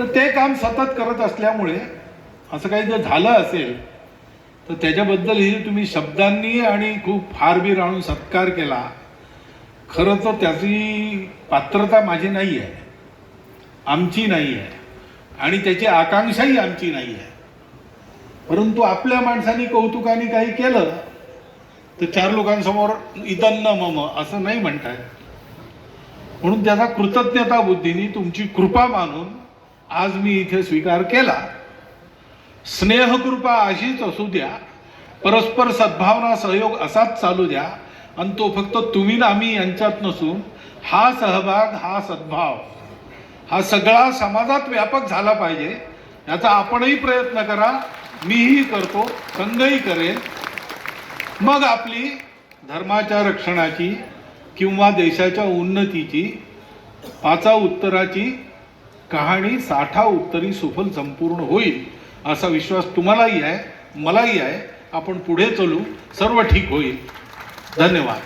तर ते काम सतत करत असल्यामुळे असं काही जर झालं असेल तर त्याच्याबद्दलही तुम्ही शब्दांनी आणि खूप हारबीर आणून सत्कार केला. खरं तर त्याची पात्रता माझी नाही आहे. आमची नाही आहे. आणि त्याची आकांक्षाही आमची नाही आहे. परंतु आपल्या माणसांनी कौतुकाने काही केलं तर चार लोकांसमोर इदन्न मम असं नाही म्हणताय म्हणून त्याचा कृतज्ञता बुद्धीने तुमची कृपा मानून आज मी इथे स्वीकार केला. स्नेहकृपा अशीच असू द्या. परस्पर सद्भावना सहयोग असाच चालू द्या. आणि तो फक्त तुम्ही ना आम्ही यांच्यात नसून हा सहभाग हा सद्भाव हा सगळा समाजात व्यापक झाला पाहिजे. याचा आपणही प्रयत्न करा. मीही करतो संघही करेन. मग आपली धर्माच्या रक्षणाची किंवा देशाच्या उन्नतीची पाचा उत्तराची कहाणी साठा उत्तरी सुफल संपूर्ण होईल असा विश्वास तुम्हालाही आहे मलाही आहे. आपण पुढे चलू. सर्व ठीक होईल. धन्यवाद.